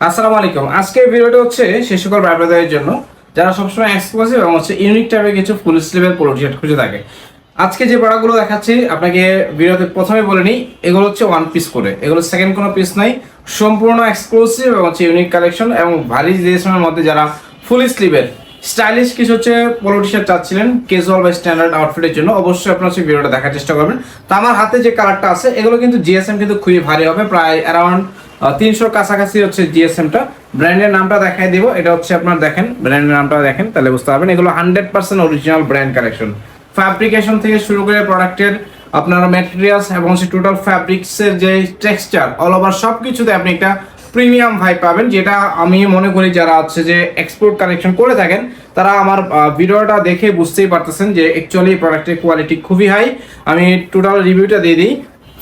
আসসালামু আলাইকুম। আজকে ভিডিওটা হচ্ছে সে সকল জন্য, যারা সবসময় এক্সক্লুসিভ এবং হচ্ছে ইউনিক টাইপের কিছু ফুল স্লিভের পোলো টি-শার্ট খুঁজে থাকে। আজকে যে প্রোডাক্টগুলো দেখাচ্ছি, আপনাকে ভিডিওতে প্রথমে বলে নিই, এগুলো হচ্ছে ওয়ান পিস করে। এগুলো সেকেন্ড কোনো পিস নাই, সম্পূর্ণ এক্সক্লুসিভ এবং হচ্ছে ইউনিক কালেকশন এবং ভারী জিএসএমের মধ্যে যারা ফুল স্লিভের স্টাইলিশ কিছু হচ্ছে পোলো টি শার্ট চাচ্ছিলেন ক্যাজুয়াল বা স্ট্যান্ডার্ড আউটফিটের জন্য অবশ্যই আপনারা হচ্ছে ভিডিওটা দেখার চেষ্টা করবেন। তো আমার হাতে যে কালারটা আছে, এগুলো কিন্তু জিএসএম কিন্তু খুবই ভারী হবে, প্রায় অ্যারাউন্ড তিনশোর কাছাকাছি হচ্ছে জিএসএমটা ব্র্যান্ডের নামটা দেখাই দিব। এটা হচ্ছে আপনার দেখেন ব্র্যান্ডের নামটা দেখেন, তাহলে বুঝতে পারবেন। এগুলো hundred percent original brand collection fabrication থেকে শুরু করে প্রোডাক্টের আপনার ম্যাটেরিয়ালস এবং হচ্ছে টোটাল ফ্যাব্রিক্সের যে টেক্সচার অল ওভার সব কিছুতে আপনি একটা প্রিমিয়াম ভাই পাবেন, যেটা আমি মনে করি যারা হচ্ছে যে এক্সপোর্ট কালেকশন করে থাকেন, তারা আমার ভিডিওটা দেখে বুঝতেই পারতেছেন যে অ্যাকচুয়ালি প্রোডাক্টের কোয়ালিটি খুবই হাই আমি টোটাল রিভিউটা দিয়ে দিই।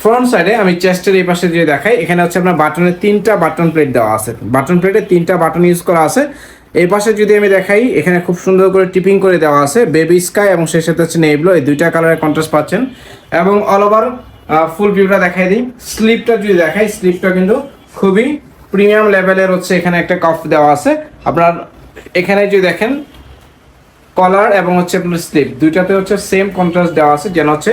ফ্রন্ট সাইডে আমি চেস্টের এই পাশে যে দেখাই, এখানে হচ্ছে আপনার বাটনের তিনটা বাটন প্লেট দেওয়া আছে। বাটন প্লেটে তিনটা বাটন ইউজ করা আছে। এই পাশে যদি আমি দেখাই, এখানে খুব সুন্দর করে টিপিং করে দেওয়া আছে। বেবি স্কাই এবং সেই সাথে হচ্ছে নেইবলো এই দুইটা কালারের কন্ট্রাস্ট পাচ্ছেন। এবং অল ওভার ফুল ভিউটা দেখাই দিই। স্লিপটা যদি দেখাই স্লিপটা কিন্তু খুবই প্রিমিয়াম লেভেলের হচ্ছে এখানে একটা কফ দেওয়া আছে। আপনার এখানে যদি দেখেন কলার এবং হচ্ছে আপনার স্লিপ দুইটাতে হচ্ছে সেম কন্ট্রাস্ট দেওয়া আছে, যেন হচ্ছে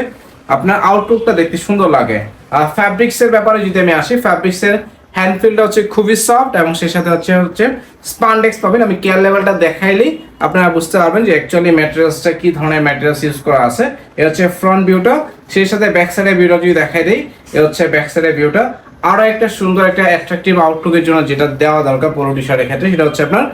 আপনার আউটলুকটা দেখতে সুন্দর লাগে। আর ফ্যাব্রিক্সের ব্যাপারে যদি আমি আসি ফ্যাব্রিক্সের হ্যান্ডফিলটা হচ্ছে খুবই সফট এবং সেই সাথে হচ্ছে হচ্ছে স্পান্ডেক্স পাবেন। আমি কেয়ার লেভেলটা দেখাইলেই আপনারা বুঝতে পারবেন যে অ্যাকচুয়ালি ম্যাটেরিয়ালসটা কি ধরনের ম্যাটেরিয়ালস ইউজ করা আছে। এ হচ্ছে ফ্রন্ট ভিউটা সেই সাথে ব্যাক সাইডের ভিউটা যদি দেখাই দিই, এ হচ্ছে ব্যাক সাইডের ভিউটা আরও একটা সুন্দর, একটা অ্যাট্রাকটিভ আউটলুকের জন্য যেটা দেওয়া দরকার পুরো টি শার্টের ক্ষেত্রে, সেটা হচ্ছে আপনার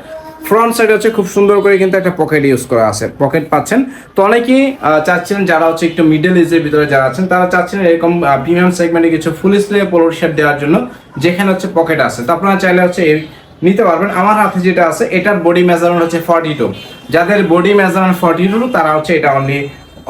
ফ্রন্ট সাইড হচ্ছে খুব সুন্দর করে কিন্তু একটা পকেট ইউজ করা আছে। পকেট পাচ্ছেন। তো অনেকেই চাচ্ছেন যারা হচ্ছে একটু মিডল এজের ভিতরে যারা আছেন, তারা চাচ্ছেন এরকম প্রিমিয়াম সেগমেন্টে কিছু ফুল স্লিভে পোলো শার্ট দেওয়ার জন্য যেখানে হচ্ছে পকেট আছে। তো আপনারা চাইলে হচ্ছে এই নিতে পারবেন। আমার হাতে যেটা আছে, এটার বডি মেজারমেন্ট হচ্ছে ফর্টি টু যাদের বডি মেজারমেন্ট ফর্টি টু তারা হচ্ছে এটা অনলি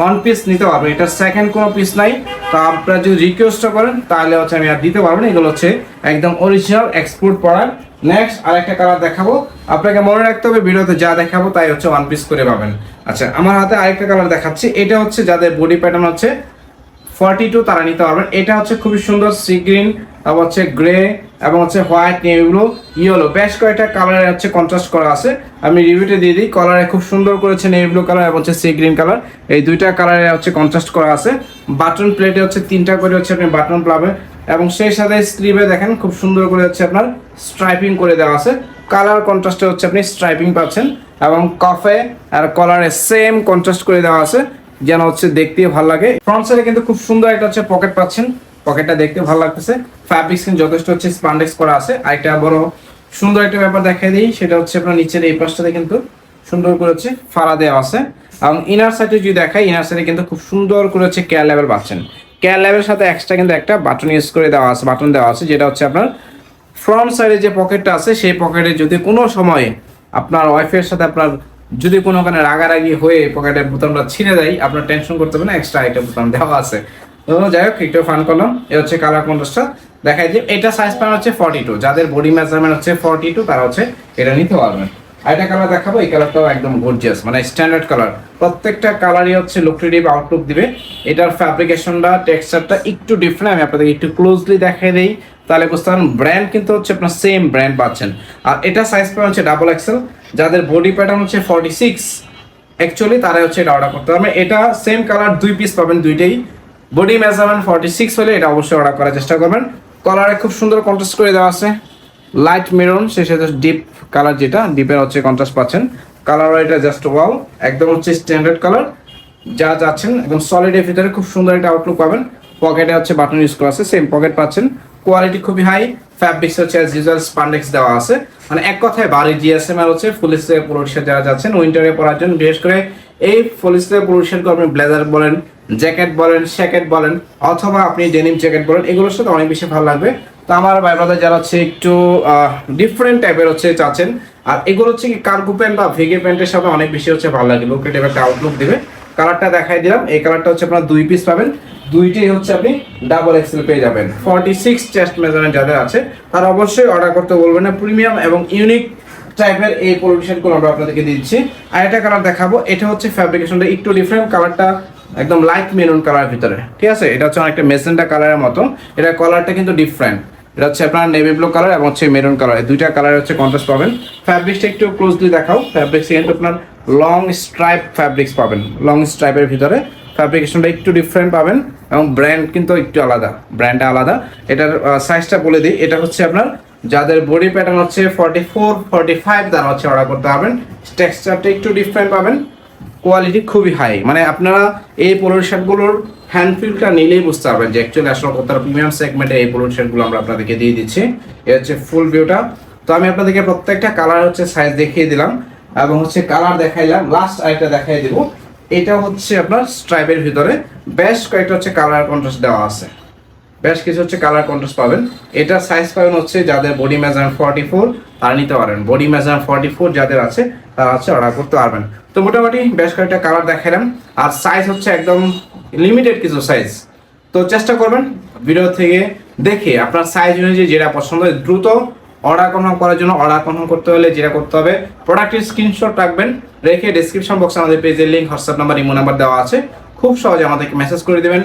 অন পিস নিতে পারবেন। এটা সেকেন্ড কোনো পিস নাই। তো আপনারা যদি রিকোয়েস্টটা করেন, তাহলে হচ্ছে আমি আর দিতে পারব না। এগুলো হচ্ছে একদম অরিজিনাল এক্সপোর্ট প্রোডাক্ট নেক্সট আরেকটা কালার দেখাবো। আপনাকে মনে রাখতে হবে, ভিডিওতে যা দেখাবো, তাই হচ্ছে ওয়ান পিস করে পাবেন। আচ্ছা আমার হাতে আরেকটা কালার দেখাচ্ছি। এটা হচ্ছে যাদের বডি প্যাটার্ন হচ্ছে ফর্টি টু তারা নিতে পারবেন। এটা হচ্ছে খুবই সুন্দর সি গ্রিন তারপর হচ্ছে গ্রে এবং হচ্ছে হোয়াইট নেভিগুলো ইয়েলো। বেশ কয়েকটা কালারে হচ্ছে কন্ট্রাস্ট করা আছে। আমি রিভিউতে দিয়ে দিই। কালারে খুব সুন্দর করেছে নেভি ব্লু কালার এবং হচ্ছে সি গ্রিন কালার এই দুইটা কালারে হচ্ছে কন্ট্রাস্ট করা আছে। বাটন প্লেটে হচ্ছে তিনটা করে হচ্ছে আপনি বাটন পাবেন। এবং সেই সাথে স্লিভে দেখেন, খুব সুন্দর করে হচ্ছে আপনার স্ট্রাইপিং করে দেওয়া আছে। কালার কন্ট্রাস্টে হচ্ছে আপনি স্ট্রাইপিং পাচ্ছেন। এবং কফে আর কলারে সেম কন্ট্রাস্ট করে দেওয়া আছে, যেন হচ্ছে দেখতে ভালো লাগে। ফ্রন্ট সাইডে কিন্তু খুব সুন্দর একটা হচ্ছে পকেট পাচ্ছেন। পকেটটা দেখতে ভালো লাগতেছে। ফ্যাব্রিক্স কিন্তু যথেষ্ট হচ্ছে স্পান্ডেক্স করা আছে। আরেকটা বড় সুন্দর একটা ব্যাপার দেখাই দিই, সেটা হচ্ছে আপনার নিচের এই পাশটাতে কিন্তু সুন্দর করে হচ্ছে ফাড়া দেওয়া আছে। এবং ইনার সাইডে যদি দেখাই ইনার সাইডে কিন্তু খুব সুন্দর করে হচ্ছে কেয়ার লেভেল পাচ্ছেন। কেয়ার লেভেলের সাথে এক্সট্রা কিন্তু একটা বাটন ইউজ করে দেওয়া আছে বাটন দেওয়া আছে, যেটা হচ্ছে আপনার ফ্রন্ট সাইডে যে পকেটটা আছে, সেই পকেটে যদি কোনো সময়ে আপনার ওয়াইফের সাথে আপনার যদি কোনো ওখানে রাগারাগি হয়ে পকেটের বোতামটা ছিঁড়ে দেয়, আপনার টেনশন করতে হবে না এক্সট্রা একটা বোতাম দেওয়া আছে। যাই হোক, একটু ফান করলাম। এ হচ্ছে কালার কন্ট্রাস্টটা দেখাই যে, এটা সাইজ পান হচ্ছে ফর্টি টু যাদের বডি মেজারমেন্ট হচ্ছে ফর্টি টু তারা হচ্ছে এটা নিতে পারবেন আরেকটা কালার দেখাবো, এই কালারটাও একদম গর্জিয়াস মানে স্ট্যান্ডার্ড কালার প্রত্যেকটা কালারই হচ্ছে লুকটিভ আউটলুক দিবে। এটার ফ্যাব্রিকেশনটা টেক্সচারটা একটু ডিফারেন্ট আমি আপনাদের একটু ক্লোজলি দেখাই দিই। তাহলে বুঝতে পারেন ব্র্যান্ড কিন্তু হচ্ছে আপনার সেম ব্র্যান্ড পাচ্ছেন। আর এটা সাইজ পাবেন হচ্ছে ডাবল এক্সেল যাদের বডি প্যাটার্ন হচ্ছে ফর্টি সিক্স অ্যাকচুয়ালি তারাই হচ্ছে এটা অর্ডার করতে পারবে। এটা সেম কালার দুই পিস পাবেন দুইটাই। বডি মেজারমেন্ট ফর্টি সিক্স হলে এটা অবশ্যই অর্ডার করার চেষ্টা করবেন। কালারে খুব সুন্দর কন্ট্রাস্ট করে দেওয়া আছে। লাইট মেরুন সেই সাথে ডিপ কালার যেটা ডিপের হচ্ছে কন্ট্রাস্ট পাচ্ছেন। কালার এটা জাস্ট ওয়াও একদম হচ্ছে স্ট্যান্ডার্ড কালার যা যাচ্ছেন একদম সলিডের ভিতরে খুব সুন্দর একটা আউটলুক পাবেন। পকেটে হচ্ছে বাটন ইউজ করা আছে সেম পকেট পাচ্ছেন। কোয়ালিটি খুবই হাই ফ্যাব্রিক্স হচ্ছে অ্যাজ ইউজুয়াল স্পান্ডেক্স দেওয়া আছে। মানে এক কথায় বাড়ি জিএসএম আর হচ্ছে ফুল স্লিভ পোলো যারা যাচ্ছেন উইন্টারে পরার জন্য বিশেষ করে এই ফুল স্লিভ পোলো শার্টকে আপনি ব্লেজার বলেন জ্যাকেট বলেন, শ্যাকেট বলেন, অথবা আপনি ডেনিম জ্যাকেট বলেন, এগুলোর সাথে অনেক বেশি ভালো লাগবে। তো আমার ভাই ব্রাদার যারা হচ্ছে একটু ডিফারেন্ট টাইপের হচ্ছে চাচ্ছেন, আর এগুলো হচ্ছে কি কার্গো প্যান্ট বা ভেগে প্যান্টের সাথে অনেক বেশি হচ্ছে ভালো লাগে লোকেটিভ একটা আউটলুক দেবে। কালারটা দেখাই দিলাম, এই কালারটা হচ্ছে আপনার দুই পিস পাবেন, দুইটাই হচ্ছে আপনি ডাবল এক্সেল পেয়ে যাবেন। ফর্টি সিক্স চেস্ট মেজারমেন্ট যাদের আছে, তারা অবশ্যই অর্ডার করতে বলবেন না প্রিমিয়াম এবং ইউনিক টাইপের এই পলিউশনগুলো আমরা আপনাদেরকে দিচ্ছি। আর একটা কালার দেখাবো, এটা হচ্ছে ফ্যাব্রিকেশনটা একটু ডিফারেন্ট কালারটা একদম লাইট মেরুন কালার ভিতরে। ঠিক আছে? এটা হচ্ছে অনেকটা মেসেন্টা কালারের মতো। এটা কালারটা কিন্তু ডিফারেন্ট এটা হচ্ছে আপনার নেভি ব্লু কালার এবং হচ্ছে মেরুন কালার এই দুইটা কালার হচ্ছে কন্ট্রাস্ট পাবেন। ফ্যাব্রিক্সটা একটু ক্লোজলি দেখাও। ফ্যাব্রিক্স কিন্তু আপনার লং স্ট্রাইপ ফ্যাব্রিক্স পাবেন। লং স্ট্রাইপের ভিতরে। ফ্যাব্রিকেশনটা একটু ডিফারেন্ট পাবেন এবং ব্র্যান্ড কিন্তু একটু আলাদা। ব্র্যান্ডটা আলাদা। এটার সাইজটা বলে দিই। এটা হচ্ছে আপনার যাদের বডি প্যাটার্ন হচ্ছে ফর্টি ফোর ফর্টি ফাইভ তারা হচ্ছে অর্ডার করতে পারবেন। টেক্সচারটা একটু ডিফারেন্ট পাবেন। কোয়ালিটি খুবই হাই মানে আপনারা এই পোলোর শার্টগুলোর হ্যান্ড ফিলটা নিলেই বুঝতে পারবেন যে অ্যাকচুয়ালি আসলে কতটা প্রিমিয়াম সেগমেন্টে এই পোলোর শার্টগুলো আমরা আপনাদেরকে দিয়ে দিচ্ছি। এ হচ্ছে ফুল ভিউটা তো আমি আপনাদেরকে প্রত্যেকটা কালার হচ্ছে সাইজ দেখিয়ে দিলাম এবং হচ্ছে কালার দেখাইলাম। লাস্ট আরেকটা দেখাই দিব। এটা হচ্ছে আপনার স্ট্রাইপের ভিতরে। বেশ কয়েকটা হচ্ছে কালার কন্ট্রাস্ট দেওয়া আছে। বেশ কিছু হচ্ছে কালার কন্ট্রাস্ট পাবেন। এটা সাইজ পাবেন হচ্ছে যাদের বডি মেজারমেন্ট ফর্টি ফোর তারা নিতে পারেন বডি মেজারমেন্ট ফর্টি ফোর যাদের আছে, তারা হচ্ছে অর্ডার করতে পারবেন। তো মোটামুটি বেশ কয়েকটা কালার দেখালাম আর সাইজ হচ্ছে একদম লিমিটেড কিছু সাইজ তো চেষ্টা করবেন ভিডিও থেকে দেখে আপনার সাইজ অনুযায়ী যেটা পছন্দ হয় দ্রুত অর্ডার কনফার্ম করার জন্য অর্ডার কনফার্ম করতে হলে যেটা করতে হবে প্রোডাক্টের স্ক্রিনশট রাখবেন, রেখে ডিসক্রিপশন বক্সে আমাদের পেজের link WhatsApp number imo number দেওয়া আছে। খুব সহজে আমাদেরকে মেসেজ করে দেবেন।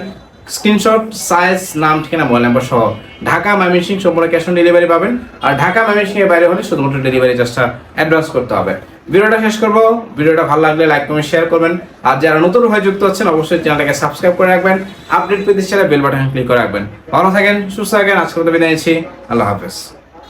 স্ক্রিনশট সাইজ নাম, ঠিকানা মোবাইল নাম্বার সহ ঢাকা ময়মনসিং সম্পূর্ণ ক্যাশ অন ডেলিভারি পাবেন। আর ঢাকা ময়মনসিং এর বাইরে হলে শুধুমাত্র ডেলিভারি চার্জটা অ্যাডভান্স করতে হবে। ভিডিওটা শেষ করব। ভিডিওটা ভালো লাগলে লাইক কমেন্ট শেয়ার করবেন। আর যারা নতুন হয়ে যুক্ত হচ্ছেন অবশ্যই চ্যানেলটাকে সাবস্ক্রাইব করে রাখবেন। আপডেট পেতে চাইলে বেল বাটন ক্লিক করে রাখবেন। ভালো থাকেন, সুস্থ থাকেন। আজকে বিদায় নিচ্ছি। আল্লাহ হাফেজ।